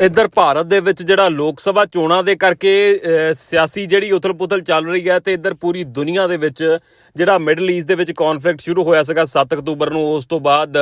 ਇੱਧਰ ਭਾਰਤ ਦੇ ਵਿੱਚ ਜਿਹੜਾ ਲੋਕ ਸਭਾ ਚੋਣਾਂ ਦੇ ਕਰਕੇ ਸਿਆਸੀ ਜਿਹੜੀ ਉਥਲ-ਪੁਥਲ ਚੱਲ ਰਹੀ ਹੈ ਤੇ ਇੱਧਰ ਪੂਰੀ ਦੁਨੀਆ ਦੇ ਵਿੱਚ ਜਿਹੜਾ ਮਿਡਲ ਈਸਟ ਦੇ ਵਿੱਚ ਕਨਫਲਿਕਟ ਸ਼ੁਰੂ ਹੋਇਆ ਸੀਗਾ 7 ਅਕਤੂਬਰ ਨੂੰ, ਉਸ ਤੋਂ ਬਾਅਦ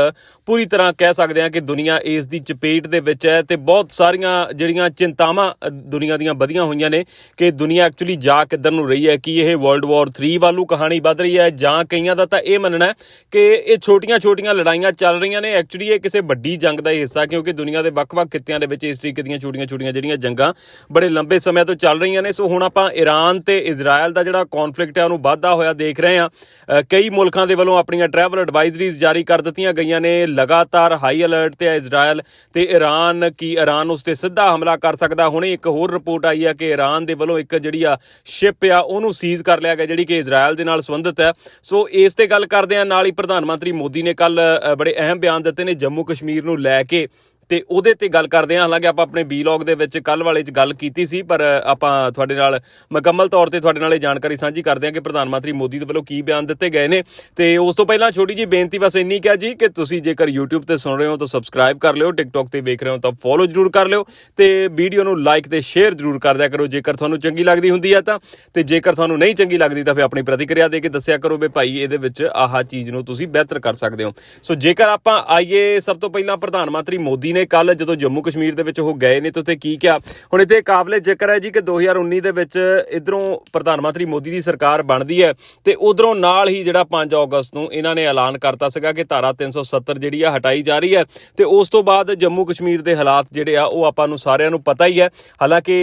ਪੂਰੀ ਤਰ੍ਹਾਂ ਕਹਿ ਸਕਦੇ ਹਾਂ ਕਿ ਦੁਨੀਆ ਇਸ ਦੀ ਚਪੇਟ ਦੇ ਵਿੱਚ ਹੈ ਤੇ ਬਹੁਤ ਸਾਰੀਆਂ ਜਿਹੜੀਆਂ ਚਿੰਤਾਵਾਂ ਦੁਨੀਆ ਦੀਆਂ ਵਧੀਆਂ ਹੋਈਆਂ ਨੇ ਕਿ ਦੁਨੀਆ ਐਕਚੁਅਲੀ ਜਾ ਕਿੱਧਰ ਨੂੰ ਰਹੀ ਹੈ, ਕਿ ਇਹ ਵਰਲਡ ਵਾਰ 3 ਵੱਲੋਂ ਕਹਾਣੀ ਵੱਧ ਰਹੀ ਹੈ ਜਾਂ ਕਈਆਂ ਦਾ ਤਾਂ ਇਹ ਮੰਨਣਾ ਹੈ ਕਿ ਇਹ ਛੋਟੀਆਂ-ਛੋਟੀਆਂ ਲੜਾਈਆਂ ਚੱਲ ਰਹੀਆਂ ਨੇ ਐਕਚੁਅਲੀ ਇਹ ਕਿਸੇ ਵੱਡੀ ਜੰਗ ਦਾ ਹੀ ਹਿੱਸਾ ਕਿਉਂਕਿ ਦੁਨੀਆ ਦੇ ਵੱਖ-ਵੱਖ ਖਿੱਤਿਆਂ ਦੇ ਵਿੱਚ ਇਸ ਤਰੀਕੇ ਦੀਆਂ ਛੋਟੀਆਂ-ਛੋਟੀਆਂ ਜਿਹੜੀਆਂ ਜੰਗਾਂ ਬੜੇ ਲੰਬੇ ਸਮੇਂ ਤੋਂ ਚੱਲ ਰਹੀਆਂ ਨੇ। ਸੋ ਹੁਣ ਆਪਾਂ ਈਰਾਨ ਤੇ ਇਜ਼ਰਾਈਲ ਦਾ ਜਿਹੜਾ ਕਨਫਲਿਕਟ ਹੈ, ਉਹਨੂੰ ਵਾਧਾ ਹੋਇਆ ਦੇਖ ਰਹੇ ਹਾਂ। ਅ, ਕਈ ਮੁਲਕਾਂ ਦੇ ਵੱਲੋਂ ਆਪਣੀਆਂ ਟਰੈਵਲ ਐਡਵਾਈਜ਼ਰੀਜ਼ ਜਾਰੀ ਕਰ ਦਿੱਤੀਆਂ ਗਈਆਂ ਨੇ। ਲਗਾਤਾਰ ਹਾਈ ਅਲਰਟ ਤੇ ਹੈ ਇਜ਼ਰਾਈਲ ਤੇ ਈਰਾਨ ਕੀ ਈਰਾਨ ਉਸ ਤੇ ਸਿੱਧਾ ਹਮਲਾ ਕਰ ਸਕਦਾ। ਹੁਣੇ ਇੱਕ ਹੋਰ ਰਿਪੋਰਟ ਆਈ ਹੈ ਕਿ ਈਰਾਨ ਦੇ ਵੱਲੋਂ ਇੱਕ ਜਿਹੜੀ ਆ ਸ਼ਿਪ ਆ ਉਹਨੂੰ ਸੀਜ਼ ਕਰ ਲਿਆ ਗਿਆ ਜਿਹੜੀ ਕਿ ਇਜ਼ਰਾਈਲ ਦੇ ਨਾਲ ਸੰਬੰਧਿਤ ਹੈ। ਸੋ ਇਸ ਤੇ ਗੱਲ ਕਰਦੇ ਆ ਨਾਲ ਹੀ ਪ੍ਰਧਾਨ ਮੰਤਰੀ ਮੋਦੀ ਨੇ ਕੱਲ ਬੜੇ ਅਹਿਮ ਬਿਆਨ ਦਿੱਤੇ ਨੇ ਜੰਮੂ ਕਸ਼ਮੀਰ ਨੂੰ ਲੈ ਕੇ। ਤੇ ਉਹਦੇ ਤੇ ਗੱਲ ਕਰਦੇ ਹਾਂ। ਹਾਲਾਂਕਿ ਆਪਾਂ ਆਪਣੇ ਬਲੌਗ ਦੇ ਵਿੱਚ ਕੱਲ ਵਾਲੇ 'ਚ ਗੱਲ ਕੀਤੀ ਸੀ, ਪਰ ਆਪਾਂ ਤੁਹਾਡੇ ਨਾਲ ਮੁਕੰਮਲ ਤੌਰ ਤੇ ਤੁਹਾਡੇ ਨਾਲ ਇਹ ਜਾਣਕਾਰੀ ਸਾਂਝੀ ਕਰਦੇ ਹਾਂ ਕਿ ਪ੍ਰਧਾਨ ਮੰਤਰੀ ਮੋਦੀ ਦੇ ਵੱਲੋਂ ਕੀ ਬਿਆਨ ਦਿੱਤੇ ਗਏ ਨੇ। ਤੇ ਉਸ ਤੋਂ ਪਹਿਲਾਂ ਛੋਟੀ ਜੀ ਬੇਨਤੀ ਬਸ ਇੰਨੀ ਕਿਹਾ ਜੀ ਕਿ ਤੁਸੀਂ ਜੇਕਰ YouTube ਤੇ ਸੁਣ ਰਹੇ ਹੋ ਤਾਂ ਸਬਸਕ੍ਰਾਈਬ ਕਰ ਲਿਓ, TikTok ਤੇ ਵੇਖ ਰਹੇ ਹੋ ਤਾਂ ਫੋਲੋ ਜਰੂਰ ਕਰ ਲਿਓ ਤੇ ਵੀਡੀਓ ਨੂੰ ਲਾਈਕ ਤੇ ਸ਼ੇਅਰ ਜਰੂਰ ਕਰ ਦਿਆ ਕਰੋ। ਜੇਕਰ ਤੁਹਾਨੂੰ ਚੰਗੀ ਲੱਗਦੀ ਹੁੰਦੀ ਹੈ ਤਾਂ, ਤੇ ਜੇਕਰ ਤੁਹਾਨੂੰ ਨਹੀਂ ਚੰਗੀ ਲੱਗਦੀ ਤਾਂ ਫਿਰ ਆਪਣੀ ਪ੍ਰਤੀਕਿਰਿਆ ਦੇ ਕੇ ਦੱਸਿਆ ਕਰੋ ਵੀ ਭਾਈ ਇਹਦੇ ਵਿੱਚ ਆਹ ਚੀਜ਼ ਨੂੰ ਤੁਸੀਂ ਬਿਹਤਰ ਕਰ ਸਕਦੇ ਹੋ। ਸੋ ਜੇਕਰ ਆਪਾਂ ਆਈਏ, ਸਭ ਤੋਂ ਪਹਿਲਾਂ ਪ੍ਰਧਾਨ ਮੰਤਰੀ ਮੋਦੀ ਨੇ ਕੱਲ ਜਦੋਂ ਜੰਮੂ ਕਸ਼ਮੀਰ ਦੇ ਵਿੱਚ ਉਹ ਗਏ ਨੇ ਤਾਂ ਉੱਥੇ ਕੀ ਕਿਹਾ? ਹੁਣ ਇੱਥੇ ਕਾਬਲੇ ਜ਼ਿਕਰ ਹੈ ਜੀ ਕਿ 2019 ਦੇ ਵਿੱਚ ਇਧਰੋਂ ਪ੍ਰਧਾਨ ਮੰਤਰੀ ਮੋਦੀ ਦੀ ਸਰਕਾਰ ਬਣਦੀ ਹੈ ਤੇ ਉਧਰੋਂ ਨਾਲ ਹੀ ਜਿਹੜਾ 5 ਅਗਸਤ ਨੂੰ ਇਹਨਾਂ ਨੇ ਐਲਾਨ ਕਰਤਾ ਸੀਗਾ ਕਿ ਧਾਰਾ 370 ਜਿਹੜੀ ਆ ਹਟਾਈ ਜਾ ਰਹੀ ਹੈ ਤੇ ਉਸ ਤੋਂ ਬਾਅਦ ਜੰਮੂ ਕਸ਼ਮੀਰ ਦੇ ਹਾਲਾਤ ਜਿਹੜੇ ਆ ਉਹ ਆਪਾਂ ਨੂੰ ਸਾਰਿਆਂ ਨੂੰ ਪਤਾ ਹੀ ਹੈ। ਹਾਲਾਂਕਿ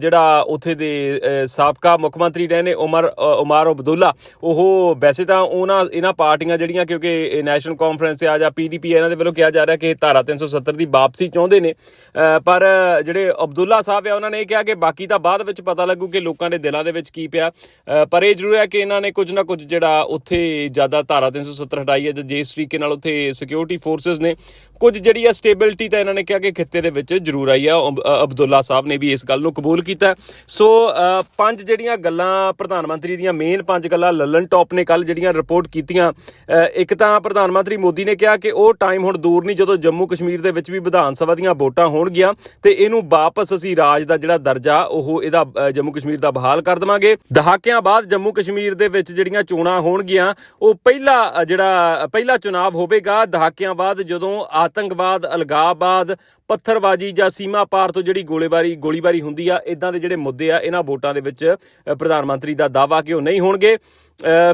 ਜਿਹੜਾ ਉੱਥੇ ਦੇ ਸਾਬਕਾ ਮੁੱਖ ਮੰਤਰੀ ਰਹੇ ਨੇ ਉਮਰ ਉਮਰ ਅਬਦੁੱਲਾ, ਉਹ ਵੈਸੇ ਤਾਂ ਉਹਨਾਂ, ਇਹਨਾਂ ਪਾਰਟੀਆਂ ਜਿਹੜੀਆਂ ਕਿਉਂਕਿ ਨੈਸ਼ਨਲ ਕਾਨਫਰੰਸ ਆ ਜਾਂ ਪੀਡੀਪੀ ਇਹਨਾਂ ਦੇ ਵੱਲੋਂ ਕਿਹਾ ਜਾ ਰਿਹਾ ਕਿ ਧਾਰਾ 370 ਦੀ ਵਾਪਸੀ ਚਾਹੁੰਦੇ ਨੇ। ਪਰ ਜਿਹੜੇ ਅਬਦੁੱਲਾ ਸਾਹਿਬ ਆ, ਉਹਨਾਂ ਨੇ ਇਹ ਕਿਹਾ ਕਿ ਬਾਕੀ ਤਾਂ ਬਾਅਦ ਵਿੱਚ ਪਤਾ ਲੱਗੂ ਕਿ ਲੋਕਾਂ ਦੇ ਦਿਲਾਂ ਦੇ ਵਿੱਚ ਕੀ ਪਿਆ। ਪਰ ਇਹ ਜ਼ਰੂਰ ਹੈ ਕਿ ਇਹਨਾਂ ਨੇ ਕੁਝ ਨਾ ਕੁਝ ਜਿਹੜਾ ਉੱਥੇ ਜ਼ਿਆਦਾ ਧਾਰਾ 370 ਹਟਾਈ ਹੈ, ਤੇ ਜਿਸ ਤਰੀਕੇ ਨਾਲ ਉੱਥੇ ਸਿਕਿਉਰਿਟੀ ਫੋਰਸਸ ਨੇ ਕੁਝ ਜਿਹੜੀ ਆ ਸਟੇਬਿਲਿਟੀ ਤਾਂ ਇਹਨਾਂ ਨੇ ਕਿਹਾ ਕਿ ਖਿੱਤੇ ਦੇ ਵਿੱਚ ਜ਼ਰੂਰ ਆਈ ਆ ਅਬ- ਅਬਦੁੱਲਾ ਸਾਹਿਬ ਨੇ ਵੀ ਇਸ ਗੱਲ ਨੂੰ ਕਬੂਲ ਕੀਤਾ। ਸੋ ਪੰਜ ਜਿਹੜੀਆਂ ਗੱਲਾਂ ਪ੍ਰਧਾਨ ਮੰਤਰੀ ਦੀਆਂ ਮੇਨ ਪੰਜ ਗੱਲਾਂ ਲੱਲਨ ਟੌਪ ਨੇ ਕੱਲ ਜਿਹੜੀਆਂ ਰਿਪੋਰਟ ਕੀਤੀਆਂ। ਇੱਕ ਤਾਂ ਪ੍ਰਧਾਨ ਮੰਤਰੀ ਮੋਦੀ ਨੇ ਕਿਹਾ ਕਿ ਉਹ ਟਾਈਮ ਹੁਣ ਦੂਰ ਨਹੀਂ, ਜਦੋਂ ਜੰਮੂ ਕਸ਼ਮੀਰ ਦੇ ਵਿੱਚ ਵੀ ਵਿਧਾਨ ਸਭਾ ਦੀਆਂ ਵੋਟਾਂ ਹੋਣਗੀਆਂ ਤੇ ਇਹਨੂੰ ਵਾਪਸ ਅਸੀਂ ਰਾਜ ਦਾ ਜਿਹੜਾ ਦਰਜਾ, ਉਹ ਇਹਦਾ ਜੰਮੂ ਕਸ਼ਮੀਰ ਦਾ ਬਹਾਲ ਕਰ ਦੇਵਾਂਗੇ। ਦਹਾਕਿਆਂ ਬਾਅਦ ਜੰਮੂ ਕਸ਼ਮੀਰ ਦੇ ਵਿੱਚ ਜਿਹੜੀਆਂ ਚੋਣਾਂ ਹੋਣਗੀਆਂ, ਉਹ ਪਹਿਲਾ ਜਿਹੜਾ ਪਹਿਲਾ ਚੁਣਾਵ ਹੋਵੇਗਾ। ਦਹਾਕਿਆਂ ਬਾਅਦ ਜਦੋਂ ਆਤੰਕਵਾਦ, ਅਲਗਾਬਾਦ, ਪੱਥਰਬਾਜੀ ਜਾਂ ਸੀਮਾ ਪਾਰ ਤੋਂ ਜਿਹੜੀ ਗੋਲੇਬਾਰੀ, ਗੋਲੀਬਾਰੀ ਹੁੰਦੀ ਆ ਇਦਾਂ ਦੇ ਜਿਹੜੇ ਮੁੱਦੇ ਆ, ਇਹਨਾਂ ਵੋਟਾਂ ਦੇ ਵਿੱਚ ਪ੍ਰਧਾਨ ਮੰਤਰੀ ਦਾ ਦਾਵਾ ਕਿ ਉਹ ਨਹੀਂ ਹੋਣਗੇ।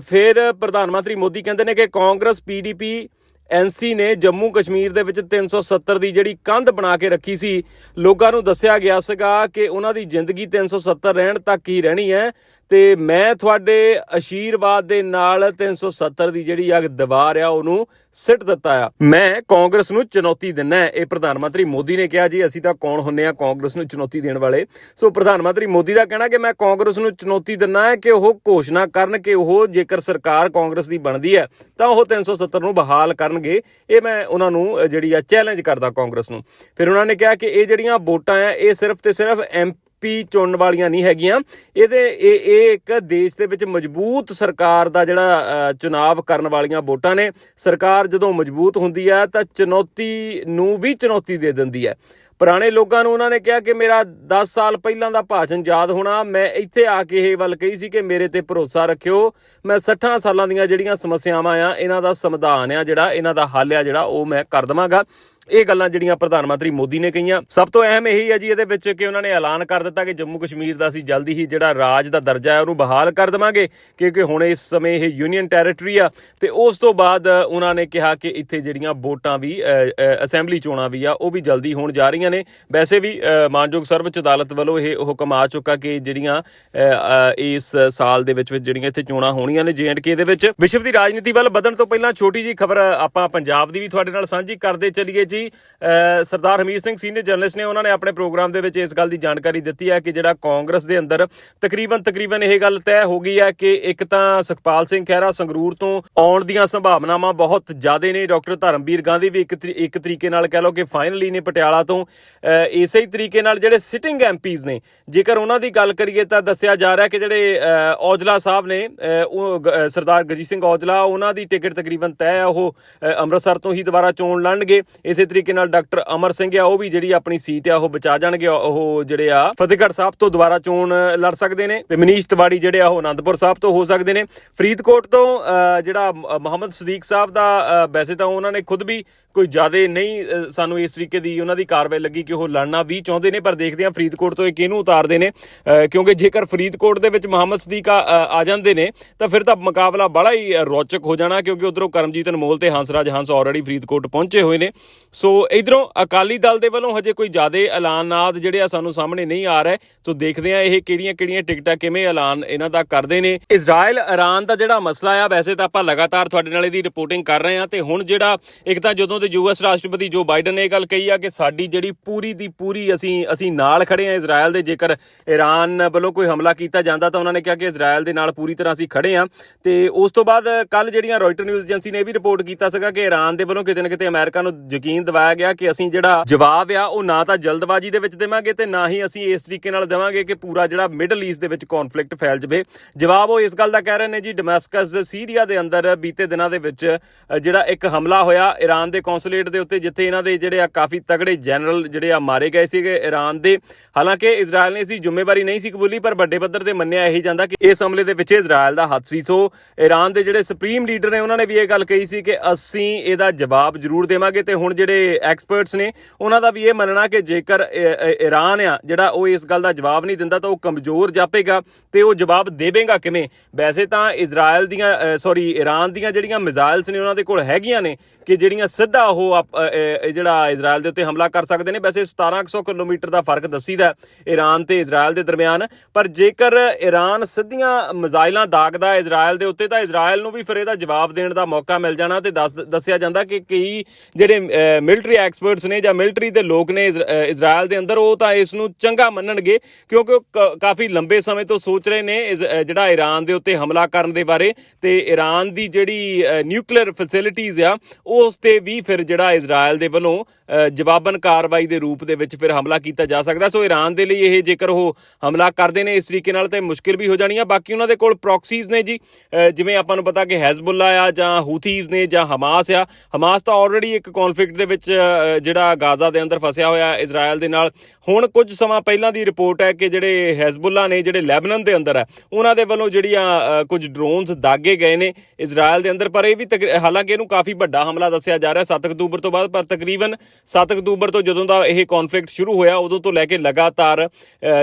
ਫਿਰ ਪ੍ਰਧਾਨ ਮੰਤਰੀ ਮੋਦੀ ਕਹਿੰਦੇ ਨੇ ਕਿ ਕਾਂਗਰਸ ਪੀਡੀਪੀ ਐਨਸੀ ਨੇ ਜੰਮੂ ਕਸ਼ਮੀਰ ਦੇ ਵਿੱਚ 370 ਦੀ ਜਿਹੜੀ ਕੰਧ ਬਣਾ ਕੇ ਰੱਖੀ ਸੀ, ਲੋਕਾਂ ਨੂੰ ਦੱਸਿਆ ਗਿਆ ਸੀਗਾ ਕਿ ਉਹਨਾਂ ਦੀ ਜ਼ਿੰਦਗੀ 370 ਰਹਿਣ ਤੱਕ ਹੀ ਰਹਿਣੀ ਹੈ। ਤੇ ਮੈਂ ਤੁਹਾਡੇ ਅਸ਼ੀਰਵਾਦ ਦੇ ਨਾਲ 370 ਦੀ ਜਿਹੜੀ ਆ ਦੀਵਾਰ ਆ ਉਹਨੂੰ ਸਿੱਟ ਦਿੱਤਾ ਆ। ਮੈਂ ਕਾਂਗਰਸ ਨੂੰ ਚੁਣੌਤੀ ਦਿੰਨਾ ਇਹ ਪ੍ਰਧਾਨ ਮੰਤਰੀ ਮੋਦੀ ਨੇ ਕਿਹਾ ਜੀ, ਅਸੀਂ ਤਾਂ ਕੌਣ ਹੁੰਨੇ ਆ ਕਾਂਗਰਸ ਨੂੰ ਚੁਣੌਤੀ ਦੇਣ ਵਾਲੇ? ਸੋ ਪ੍ਰਧਾਨ ਮੰਤਰੀ ਮੋਦੀ ਦਾ ਕਹਿਣਾ ਕਿ ਮੈਂ ਕਾਂਗਰਸ ਨੂੰ ਚੁਣੌਤੀ ਦਿੰਨਾ ਹੈ ਕਿ ਉਹ ਘੋਸ਼ਣਾ ਕਰਨ ਕਿ ਉਹ ਜੇਕਰ ਸਰਕਾਰ ਕਾਂਗਰਸ ਦੀ ਬਣਦੀ ਹੈ, ਤਾਂ ਉਹ 370 ਨੂੰ ਬਹਾਲ ਕਰਨਗੇ। ਇਹ ਮੈਂ ਉਹਨਾਂ ਨੂੰ ਜਿਹੜੀ ਆ ਚੈਲੰਜ ਕਰਦਾ ਕਾਂਗਰਸ ਨੂੰ। ਫਿਰ ਉਹਨਾਂ ਨੇ ਕਿਹਾ ਕਿ ਇਹ ਜਿਹੜੀਆਂ ਵੋਟਾਂ ਆ, ਇਹ ਸਿਰਫ ਤੇ ਸਿਰਫ ਐਮਪੀ ਚੁਣਨ ਵਾਲੀਆਂ ਨਹੀਂ ਹੈਗੀਆਂ। ਇਹਦੇ, ਇਹ ਇਹ ਇੱਕ ਦੇਸ਼ ਦੇ ਵਿੱਚ ਮਜ਼ਬੂਤ ਸਰਕਾਰ ਦਾ ਜਿਹੜਾ ਚੁਣਾਵ ਕਰਨ ਵਾਲੀਆਂ ਵੋਟਾਂ ਨੇ। ਸਰਕਾਰ ਜਦੋਂ ਮਜ਼ਬੂਤ ਹੁੰਦੀ ਹੈ ਤਾਂ ਚੁਣੌਤੀ ਨੂੰ ਵੀ ਚੁਣੌਤੀ ਦੇ ਦਿੰਦੀ ਹੈ ਪੁਰਾਣੇ ਲੋਕਾਂ ਨੂੰ ਉਹਨਾਂ ਨੇ ਕਿਹਾ ਕਿ ਮੇਰਾ 10 ਸਾਲ ਪਹਿਲਾਂ ਦਾ ਭਾਸ਼ਣ ਯਾਦ ਹੋਣਾ। ਮੈਂ ਇੱਥੇ ਆ ਕੇ ਇਹ ਵੱਲ ਕਹੀ ਸੀ ਕਿ ਮੇਰੇ ਤੇ ਭਰੋਸਾ ਰੱਖਿਓ। ਮੈਂ 60 ਸਾਲਾਂ ਦੀਆਂ ਜਿਹੜੀਆਂ ਸਮੱਸਿਆਵਾਂ ਆ, ਇਹਨਾਂ ਦਾ ਸਮਾਧਾਨ ਆ ਜਿਹੜਾ, ਇਹਨਾਂ ਦਾ ਹੱਲ ਆ ਜਿਹੜਾ, ਉਹ ਮੈਂ ਕਰ ਦਵਾਂਗਾ। ਇਹ ਗੱਲਾਂ ਜਿਹੜੀਆਂ ਪ੍ਰਧਾਨ ਮੰਤਰੀ ਮੋਦੀ ਨੇ ਕਹੀਆਂ। ਸਭ ਤੋਂ ਅਹਿਮ ਇਹੀ ਹੈ ਜੀ ਇਹਦੇ ਵਿੱਚ ਕਿ ਉਹਨਾਂ ਨੇ ਐਲਾਨ ਕਰ ਦਿੱਤਾ ਕਿ ਜੰਮੂ ਕਸ਼ਮੀਰ ਦਾ ਅਸੀਂ ਜਲਦੀ ਹੀ ਜਿਹੜਾ ਰਾਜ ਦਾ ਦਰਜਾ ਹੈ ਉਹਨੂੰ ਬਹਾਲ ਕਰ ਦੇਵਾਂਗੇ, ਕਿਉਂਕਿ ਹੁਣ ਇਸ ਸਮੇਂ ਇਹ ਯੂਨੀਅਨ ਟੈਰੀਟਰੀ ਆ ਤੇ ਉਸ ਤੋਂ ਬਾਅਦ ਉਹਨਾਂ ਨੇ ਕਿਹਾ ਕਿ ਇੱਥੇ ਜਿਹੜੀਆਂ ਵੋਟਾਂ ਵੀ ਅਸੈਂਬਲੀ ਚੋਣਾਂ ਵੀ ਆ, ਉਹ ਵੀ ਜਲਦੀ ਹੋਣ ਜਾ ਰਹੀਆਂ ਨੇ। ਵੈਸੇ ਵੀ ਮਾਨਯੋਗ ਸਰਵਉੱਚ ਅਦਾਲਤ ਵੱਲੋਂ ਇਹ ਹੁਕਮ ਆ ਚੁੱਕਾ ਕਿ ਜਿਹੜੀਆਂ ਇਸ ਸਾਲ ਦੇ ਵਿੱਚ ਵਿੱਚ ਜਿਹੜੀਆਂ ਇੱਥੇ ਚੋਣਾਂ ਹੋਣੀਆਂ ਨੇ ਜੇਐਂਡਕੇ ਦੇ ਵਿੱਚ। ਵਿਸ਼ਵ ਦੀ ਰਾਜਨੀਤੀ ਵੱਲ ਵਧਣ ਤੋਂ ਪਹਿਲਾਂ ਛੋਟੀ ਜੀ ਖਬਰ ਆਪਾਂ ਪੰਜਾਬ ਦੀ ਵੀ ਤੁਹਾਡੇ ਨਾਲ ਸਾਂਝੀ ਕਰਦੇ ਚੱਲੀਏ ਜੀ ਸਰਦਾਰ ਹਮੀਰ ਸਿੰਘ ਸੀਨੀਅਰ ਜਰਨਲਿਸਟ ਨੇ ਉਹਨਾਂ ਨੇ ਆਪਣੇ ਪ੍ਰੋਗਰਾਮ ਦੇ ਵਿੱਚ ਇਸ ਗੱਲ ਦੀ ਜਾਣਕਾਰੀ ਦਿੱਤੀ ਹੈ ਕਿ ਜਿਹੜਾ ਕਾਂਗਰਸ ਦੇ ਅੰਦਰ ਤਕਰੀਬਨ ਤਕਰੀਬਨ ਇਹ ਗੱਲ ਤੈਅ ਹੋ ਗਈ ਹੈ ਕਿ ਇੱਕ ਤਾਂ ਸੁਖਪਾਲ ਸਿੰਘ ਖਹਿਰਾ ਸੰਗਰੂਰ ਤੋਂ ਆਉਣ ਦੀਆਂ ਸੰਭਾਵਨਾਵਾਂ ਬਹੁਤ ਜ਼ਿਆਦਾ ਨੇ। ਡਾਕਟਰ ਧਰਮਵੀਰ ਗਾਂਧੀ ਵੀ ਇੱਕ ਇੱਕ ਤਰੀਕੇ ਨਾਲ ਕਹਿ ਲਓ ਕਿ ਫਾਈਨਲੀ ਨੇ ਪਟਿਆਲਾ ਤੋਂ ਇਸੇ ਹੀ ਤਰੀਕੇ ਨਾਲ ਜਿਹੜੇ ਸਿਟਿੰਗ ਐਮਪੀਜ਼ ਨੇ, ਜੇਕਰ ਉਹਨਾਂ ਦੀ ਗੱਲ ਕਰੀਏ ਤਾਂ ਦੱਸਿਆ ਜਾ ਰਿਹਾ ਕਿ ਜਿਹੜੇ ਔਜਲਾ ਸਾਹਿਬ ਨੇ ਉਹ ਸਰਦਾਰ ਗਜੀਤ ਸਿੰਘ ਔਜਲਾ, ਉਹਨਾਂ ਦੀ ਟਿਕਟ ਤਕਰੀਬਨ ਤੈਅ ਹੈ, ਉਹ ਅੰਮ੍ਰਿਤਸਰ ਤੋਂ ਹੀ ਦੁਬਾਰਾ ਚੋਣ ਲੜਨਗੇ। ਇਸੇ ਇਸੇ ਤਰੀਕੇ ਨਾਲ ਡਾਕਟਰ ਅਮਰ ਸਿੰਘ ਆ, ਉਹ ਵੀ ਜਿਹੜੀ ਆਪਣੀ ਸੀਟ ਆ, ਉਹ ਬਚਾ ਜਾਣਗੇ। ਉਹ ਜਿਹੜੇ ਆ, ਫਤਿਹਗੜ੍ਹ ਸਾਹਿਬ ਤੋਂ ਦੁਬਾਰਾ ਚੋਣ ਲੜ ਸਕਦੇ ਨੇ ਤੇ ਮਨੀਸ਼ ਤਿਵਾੜੀ ਜਿਹੜੇ ਆ, ਉਹ ਆਨੰਦਪੁਰ ਸਾਹਿਬ ਤੋਂ ਹੋ ਸਕਦੇ ਨੇ। ਫਰੀਦਕੋਟ ਤੋਂ ਜਿਹੜਾ ਮੁਹੰਮਦ ਸਦੀਕ ਸਾਹਿਬ ਦਾ ਵੈਸੇ ਤਾਂ ਉਹਨਾਂ ਨੇ ਖੁਦ ਵੀ ਕੋਈ ਜ਼ਿਆਦਾ ਨਹੀਂ ਸਾਨੂੰ ਇਸ ਤਰੀਕੇ ਦੀ ਉਹਨਾਂ ਦੀ ਕਾਰਵਾਈ ਲੱਗੀ ਕਿ ਉਹ ਲੜਨਾ ਵੀ ਚਾਹੁੰਦੇ ਨੇ, ਪਰ ਦੇਖਦੇ ਹਾਂ ਫਰੀਦਕੋਟ ਤੋਂ ਇਹ ਕਿਹਨੂੰ ਉਤਾਰਦੇ ਨੇ। ਕਿਉਂਕਿ ਜੇਕਰ ਫਰੀਦਕੋਟ ਦੇ ਵਿੱਚ ਮੁਹੰਮਦ ਸਦੀਕ ਆ ਜਾਂਦੇ ਨੇ, ਤਾਂ ਫਿਰ ਤਾਂ ਮੁਕਾਬਲਾ ਬੜਾ ਹੀ ਰੌਚਕ ਹੋ ਜਾਣਾ, ਕਿਉਂਕਿ ਉਧਰੋਂ ਕਰਮਜੀਤ ਅਨਮੋਲ ਤੇ ਹੰਸਰਾਜ ਹੰਸ ਆਲਰੇਡੀ ਫਰੀਦਕੋਟ ਪਹੁੰਚੇ ਹੋਏ ਨੇ। ਸੋ ਇਧਰੋਂ ਅਕਾਲੀ ਦਲ ਦੇ ਵੱਲੋਂ ਹਜੇ ਕੋਈ ਜ਼ਿਆਦਾ ਐਲਾਨਾਤ ਜਿਹੜੇ ਆ ਸਾਨੂੰ ਸਾਹਮਣੇ ਨਹੀਂ ਆ ਰਹੇ। ਸੋ ਦੇਖਦੇ ਆ ਇਹ ਕਿਹੜੀਆਂ-ਕਿਹੜੀਆਂ ਟਿਕਟਾਂ ਕਿਵੇਂ ਐਲਾਨ ਇਹਨਾਂ ਦਾ ਕਰਦੇ ਨੇ। ਇਜ਼ਰਾਈਲ ਇਰਾਨ ਦਾ ਜਿਹੜਾ ਮਸਲਾ ਆ, ਵੈਸੇ ਤਾਂ ਆਪਾਂ ਲਗਾਤਾਰ ਤੁਹਾਡੇ ਨਾਲ ਇਹਦੀ ਰਿਪੋਰਟਿੰਗ ਕਰ ਰਹੇ ਆ ਤੇ ਹੁਣ ਜਿਹੜਾ ਇੱਕ ਤਾਂ ਜਦੋਂ ਦੇ ਯੂਐਸ ਰਾਸ਼ਟਰਪਤੀ ਜੋ ਬਾਈਡਨ ਨੇ ਇਹ ਗੱਲ ਕਹੀ ਆ ਕਿ ਸਾਡੀ ਜਿਹੜੀ ਪੂਰੀ ਦੀ ਪੂਰੀ ਅਸੀਂ ਅਸੀਂ ਨਾਲ ਖੜੇ ਆ ਇਜ਼ਰਾਈਲ ਦੇ, ਜੇਕਰ ਇਰਾਨ ਵੱਲੋਂ ਕੋਈ ਹਮਲਾ ਕੀਤਾ ਜਾਂਦਾ ਤਾਂ ਉਹਨਾਂ ਨੇ ਕਿਹਾ ਕਿ ਇਜ਼ਰਾਈਲ ਦੇ ਨਾਲ ਪੂਰੀ ਤਰ੍ਹਾਂ ਅਸੀਂ ਖੜੇ ਆ। ਤੇ ਉਸ ਤੋਂ ਬਾਅਦ ਕੱਲ ਜਿਹੜੀਆਂ ਰੋਇਟਰ ਨਿਊਜ਼ ਏਜੰਸੀ ਨੇ ਇਹ ਵੀ ਰਿਪੋਰਟ ਕੀਤਾ ਸੀਗਾ ਕਿ ਇਰਾਨ ਦੇ ਵੱਲੋਂ ਕਿਤੇ ਨਾ ਕਿਤੇ ਅਮਰੀਕਾ ਨੂੰ ਯਕੀਨ ਦਿਵਾਇਆ ਗਿਆ ਕਿ ਅਸੀਂ ਜਿਹੜਾ ਜਵਾਬ ਆ, ਉਹ ਨਾ ਤਾਂ ਜਲਦਬਾਜ਼ੀ ਦੇ ਵਿੱਚ ਦੇਵਾਂਗੇ ਤੇ ਨਾ ਹੀ ਅਸੀਂ ਇਸ ਤਰੀਕੇ ਨਾਲ ਦੇਵਾਂਗੇ ਕਿ ਪੂਰਾ ਜਿਹੜਾ ਮਿਡਲ ਈਸਟ ਦੇ ਵਿੱਚ ਕਨਫਲਿਕਟ ਫੈਲ ਜਾਵੇ। ਜਵਾਬ ਉਹ ਇਸ ਗੱਲ ਦਾ ਕਹਿ ਰਹੇ ਨੇ ਜੀ ਡਮਸਕਸ ਸੀਰੀਆ ਦੇ ਅੰਦਰ ਬੀਤੇ ਦਿਨਾਂ ਦੇ ਵਿੱਚ ਜਿਹੜਾ ਇੱਕ ਹਮਲਾ ਹੋਇਆ ਈਰਾਨ ਦੇ ਕੌਂਸੂਲੇਟ ਦੇ ਉੱਤੇ, ਜਿੱਥੇ ਇਹਨਾਂ ਦੇ ਜਿਹੜੇ ਆ ਕਾਫੀ ਤਗੜੇ ਜਨਰਲ ਜਿਹੜੇ ਆ ਮਾਰੇ ਗਏ ਸੀਗੇ ਈਰਾਨ ਦੇ। ਹਾਲਾਂਕਿ ਇਜ਼ਰਾਈਲ ਨੇ ਇਸੀ ਜ਼ਿੰਮੇਵਾਰੀ ਨਹੀਂ ਸੀ ਕਬੂਲੀ, ਪਰ ਵੱਡੇ ਪੱਧਰ ਤੇ ਮੰਨਿਆ ਇਹੀ ਜਾਂਦਾ ਕਿ ਇਸ ਹਮਲੇ ਦੇ ਵਿੱਚ ਇਜ਼ਰਾਈਲ ਦਾ ਹੱਥ ਸੀ। ਸੋ ਈਰਾਨ ਦੇ ਜਿਹੜੇ ਸੁਪਰੀਮ ਲੀਡਰ ਨੇ, ਉਹਨਾਂ ਨੇ ਵੀ ਇਹ ਗੱਲ ਕਹੀ ਸੀ ਕਿ ਅਸੀਂ ਇਹਦਾ ਜਵਾਬ ਜ਼ਰੂਰ ਦੇਵਾਂਗੇ ਤੇ ਹੁਣ ਜਿਹੜੇ ਐਕਸਪਰਟਸ ਨੇ, ਉਹਨਾਂ ਦਾ ਵੀ ਇਹ ਮੰਨਣਾ ਕਿ ਜੇਕਰ ਈਰਾਨ ਆ, ਜਿਹੜਾ ਉਹ ਇਸ ਗੱਲ ਦਾ ਜਵਾਬ ਨਹੀਂ ਦਿੰਦਾ, ਤਾਂ ਉਹ ਕਮਜ਼ੋਰ ਜਾਪੇਗਾ ਤੇ ਉਹ ਜਵਾਬ ਦੇਵੇਗਾ ਕਿਵੇਂ? ਵੈਸੇ ਤਾਂ ਇਜ਼ਰਾਈਲ ਦੀਆਂ ਸੌਰੀ ਇਰਾਨ ਦੀਆਂ ਜਿਹੜੀਆਂ ਮਿਜ਼ਾਈਲਸ ਨੇ, ਉਹਨਾਂ ਦੇ ਕੋਲ ਹੈਗੀਆਂ ਨੇ ਕਿ ਜਿਹੜੀਆਂ ਸਿੱਧਾ ਉਹ ਆਪ- ਜਿਹੜਾ ਇਜ਼ਰਾਈਲ ਦੇ ਉੱਤੇ ਹਮਲਾ ਕਰ ਸਕਦੇ ਨੇ। ਵੈਸੇ 1700 ਕਿਲੋਮੀਟਰ ਦਾ ਫ਼ਰਕ ਦੱਸੀਦਾ ਹੈ ਇਰਾਨ ਤੇ ਇਜ਼ਰਾਈਲ ਦੇ ਦਰਮਿਆਨ। ਪਰ ਜੇਕਰ ਈਰਾਨ ਸਿੱਧੀਆਂ ਮਿਜ਼ਾਈਲਾਂ ਦਾਗਦਾ ਇਜ਼ਰਾਈਲ ਦੇ ਉੱਤੇ, ਤਾਂ ਇਜ਼ਰਾਈਲ ਨੂੰ ਵੀ ਫਿਰ ਇਹਦਾ ਜਵਾਬ ਦੇਣ ਦਾ ਮੌਕਾ ਮਿਲ ਜਾਣਾ ਤੇ ਦੱਸ, ਦੱਸਿਆ ਜਾਂਦਾ ਕਿ ਕਈ ਜਿਹੜੇ ਮਿਲਟਰੀ ਐਕਸਪਰਟਸ ਨੇ ਜਾਂ ਮਿਲਟਰੀ ਦੇ ਲੋਕ ਨੇ ਇਜ਼- ਅ, ਇਜ਼ਰਾਈਲ ਦੇ ਅੰਦਰ ਉਹ ਤਾਂ ਇਸ ਨੂੰ ਚੰਗਾ ਮੰਨਣਗੇ ਕਿਉਂਕਿ ਉਹ ਕ- ਕਾਫੀ ਲੰਬੇ ਸਮੇਂ ਤੋਂ ਸੋਚ ਰਹੇ ਨੇ ਇਸ- ਜਿਹੜਾ ਈਰਾਨ ਦੇ ਉੱਤੇ ਹਮਲਾ ਕਰਨ ਦੇ ਬਾਰੇ ਤੇ ਈਰਾਨ ਦੀ ਜਿਹੜੀ ਨਿਊਕਲੀਅਰ ਫੈਸਿਲਿਟੀਜ਼ ਆ ਉਸ ਤੇ ਵੀ ਫਿਰ ਜਿਹੜਾ ਇਜ਼ਰਾਈਲ ਦੇ ਵੱਲੋਂ ਜਵਾਬਨ ਕਾਰਵਾਈ ਦੇ ਰੂਪ ਦੇ ਵਿੱਚ ਫਿਰ ਹਮਲਾ ਕੀਤਾ ਜਾ ਸਕਦਾ। ਸੋ ਈਰਾਨ ਦੇ ਲਈ ਇਹ ਜੇਕਰ ਉਹ ਹਮਲਾ ਕਰਦੇ ਨੇ ਇਸ ਤਰੀਕੇ ਨਾਲ ਤੇ ਮੁਸ਼ਕਿਲ ਵੀ ਹੋ ਜਾਣੀ ਆ। ਬਾਕੀ ਉਹਨਾਂ ਦੇ ਕੋਲ ਪ੍ਰੌਕਸੀਜ਼ ਨੇ ਜੀ ਜਿਵੇਂ ਆਪਾਂ ਨੂੰ ਪਤਾ ਕਿ ਹੈਜ਼ਬੁੱਲਾ ਆ ਜਾਂ ਹੂਥੀਜ਼ ਨੇ ਜਾਂ ਹਮਾਸ ਆ। ਹਮਾਸ ਤਾਂ ਆਲਰੇਡੀ ਇੱਕ ਕਨਫਲਿਕਟ ਦੇ ਵਿੱਚ ਜਿਹੜਾ ਗਾਜ਼ਾ ਦੇ ਅੰਦਰ ਫਸਿਆ ਹੋਇਆ ਹੈ ਇਜ਼ਰਾਈਲ ਦੇ ਨਾਲ। ਹੁਣ ਕੁਝ ਸਮਾਂ ਪਹਿਲਾਂ ਦੀ ਰਿਪੋਰਟ ਹੈ ਕਿ ਜਿਹੜੇ ਹੈਜ਼ਬੁੱਲਾ ਨੇ, ਜਿਹੜੇ ਲੈਬਨਨ ਦੇ ਅੰਦਰ ਹੈ, ਉਹਨਾਂ ਦੇ ਵੱਲੋਂ ਜਿਹੜੀਆਂ ਕੁਝ ਡਰੋਨਸ ਦਾਗੇ ਗਏ ਨੇ ਇਜ਼ਰਾਈਲ ਦੇ ਅੰਦਰ। ਪਰ ਇਹ ਵੀ ਤਕ- ਹਾਲਾਂਕਿ ਇਹਨੂੰ ਕਾਫੀ ਵੱਡਾ ਹਮਲਾ ਦੱਸਿਆ ਜਾ ਰਿਹਾ 7 ਅਕਤੂਬਰ ਤੋਂ ਬਾਅਦ, ਪਰ ਤਕਰੀਬਨ 7 ਅਕਤੂਬਰ ਤੋਂ ਜਦੋਂ ਦਾ ਇਹ ਕਨਫਲਿਕਟ ਸ਼ੁਰੂ ਹੋਇਆ, ਉਦੋਂ ਤੋਂ ਲੈ ਕੇ ਲਗਾਤਾਰ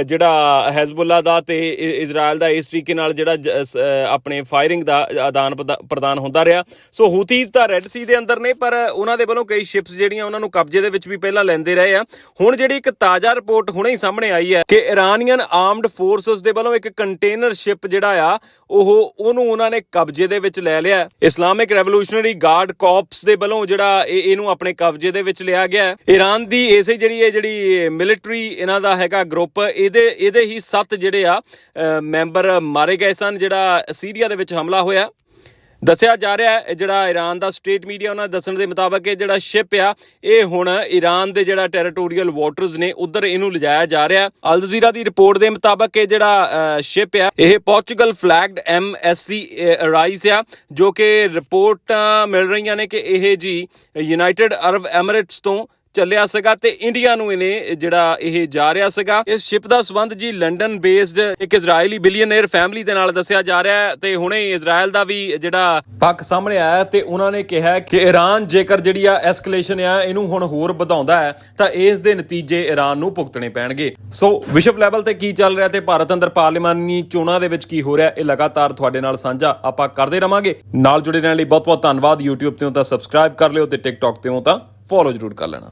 ਜਿਹੜਾ ਹੈਜ਼ਬੁੱਲਾ ਦਾ ਤੇ ਇ- ਇਜ਼ਰਾਈਲ ਦਾ ਇਸ ਤਰੀਕੇ ਨਾਲ ਜਿਹੜਾ ਆਪਣੇ ਫਾਇਰਿੰਗ ਦਾ ਆਦਾਨ ਪ੍ਰਦਾ- ਪ੍ਰਦਾਨ ਹੁੰਦਾ ਰਿਹਾ। ਸੋ ਹੂਥੀਜ਼ ਤਾਂ ਰੈੱਡ ਸੀ ਦੇ ਅੰਦਰ ਨੇ, ਪਰ ਉਹਨਾਂ ਦੇ ਵੱਲੋਂ ਕਈ ਸ਼ਿਪਸ ਜਿਹੜੀਆਂ ਉਹਨਾਂ ਨੂੰ ਕਬਜ਼ੇ ਦੇ ਵਿੱਚ ਵੀ ਪਹਿਲਾਂ ਲੈਂਦੇ ਰਹੇ ਆ। ਹੁਣ ਜਿਹੜੀ ਇੱਕ ਤਾਜ਼ਾ ਰਿਪੋਰਟ ਹੁਣੇ ਹੀ ਸਾਹਮਣੇ ਆਈ ਹੈ ਕਿ ਇਰਾਨੀਅਨ ਆਰਮਡ ਫੋਰਸਸ ਦੇ ਵੱਲੋਂ ਇੱਕ ਕੰਟੇਨਰ ਸ਼ਿਪ ਜਿਹੜਾ ਆ, ਉਹ ਉਹਨੂੰ ਉਹਨਾਂ ਨੇ ਕਬਜ਼ੇ ਦੇ ਵਿੱਚ ਲੈ ਲਿਆ ਇਸਲਾਮਿਕ ਰੈਵੋਲੂਸ਼ਨਰੀ ਗਾਰਡ ਕਾਰਪਸ ਦੇ ਵੱਲੋਂ ਜਿਹੜਾ ਇਹਨੂੰ ਆਪਣੇ ਕਬਜ਼ੇ ਦੇ ਵਿੱਚ ਲਿਆ ਗਿਆ ਈਰਾਨ ਦੀ ਇਸੇ ਜਿਹੜੀ ਇਹ ਜਿਹੜੀ ਮਿਲਟਰੀ ਇਹਨਾਂ ਦਾ ਹੈਗਾ ਗਰੁੱਪ, ਇਹਦੇ ਇਹਦੇ ਹੀ ਸੱਤ ਜਿਹੜੇ ਆ ਮੈਂਬਰ ਮਾਰੇ ਗਏ ਸਨ ਜਿਹੜਾ ਸੀਰੀਆ ਦੇ ਵਿੱਚ ਹਮਲਾ ਹੋਇਆ। ਦੱਸਿਆ ਜਾ ਰਿਹਾ ਹੈ ਜਿਹੜਾ ਈਰਾਨ ਦਾ ਸਟੇਟ ਮੀਡੀਆ ਉਹਨਾਂ ਦੇ ਦੱਸਣ ਦੇ ਮੁਤਾਬਕ ਇਹ ਜਿਹੜਾ ਸ਼ਿਪ ਆ, ਇਹ ਹੁਣ ਈਰਾਨ ਦੇ ਜਿਹੜਾ ਟੈਰੀਟੋਰੀਅਲ ਵਾਟਰਸ ਨੇ ਉਧਰ ਇਹਨੂੰ ਲਿਜਾਇਆ ਜਾ ਰਿਹਾ ਅਲ ਜਜ਼ੀਰਾ ਦੀ ਰਿਪੋਰਟ ਦੇ ਮੁਤਾਬਕ ਇਹ ਜਿਹੜਾ ਸ਼ਿਪ ਆ, ਇਹ ਪੋਰਚੁਗਲ ਫਲੈਗਡ ਸੀ ਰਾਈਸ ਆ, ਜੋ ਕਿ ਰਿਪੋਰਟਾਂ ਮਿਲ ਰਹੀਆਂ ਨੇ ਕਿ ਇਹ ਜੀ ਯੂਨਾਈਟਿਡ ਅਰਬ ਐਮਿਰੇਟਸ ਤੋਂ ਚੱਲਿਆ ਸੀਗਾ ਤੇ ਇੰਡੀਆ ਨੂੰ ਇਹਨੇ ਜਿਹੜਾ ਇਹ ਜਾ ਰਿਹਾ ਸੀਗਾ, ਇਸ ਸ਼ਿਪ ਦਾ ਸਬੰਧ ਜੀ ਲੰਡਨ ਬੇਸਡ ਇੱਕ ਇਜ਼ਰਾਈਲੀ ਬਿਲੀਅਨਰ ਫੈਮਿਲੀ ਦੇ ਨਾਲ ਦੱਸਿਆ ਜਾ ਰਿਹਾ ਹੈ ਤੇ ਹੁਣੇ ਇਜ਼ਰਾਈਲ ਦਾ ਵੀ ਜਿਹੜਾ ਪੱਖ ਸਾਹਮਣੇ ਆਇਆ ਤੇ ਉਹਨਾਂ ਨੇ ਕਿਹਾ ਕਿ ਈਰਾਨ ਜੇਕਰ ਜਿਹੜੀ ਆ ਐਸਕੇਲੇਸ਼ਨ ਆ, ਇਹਨੂੰ ਹੁਣ ਹੋਰ ਵਧਾਉਂਦਾ ਹੈ, ਤਾਂ ਇਸ ਦੇ ਨਤੀਜੇ ਈਰਾਨ ਨੂੰ ਭੁਗਤਣੇ ਪੈਣਗੇ। ਸੋ ਵਿਸ਼ਵ ਲੈਵਲ ਤੇ ਕੀ ਚੱਲ ਰਿਹਾ ਤੇ ਭਾਰਤ ਅੰਦਰ ਪਾਰਲੀਮਾਨੀ ਚੋਣਾਂ ਦੇ ਵਿੱਚ ਕੀ ਹੋ ਰਿਹਾ, ਇਹ ਲਗਾਤਾਰ ਤੁਹਾਡੇ ਨਾਲ ਸਾਂਝਾ ਆਪਾਂ ਕਰਦੇ ਰਵਾਂਗੇ। ਨਾਲ ਜੁੜੇ ਰਹਿਣ ਲਈ ਬਹੁਤ ਬਹੁਤ ਧੰਨਵਾਦ, YouTube ਤੇ ਹੋ ਤਾਂ ਸਬਸਕ੍ਰਾਈਬ ਕਰ ਲਿਓ ਤੇ TikTok ਤੇ ਹੋ ਤਾਂ ਫੋਲੋ ਜ਼ਰੂਰ ਕਰ ਲੈਣਾ।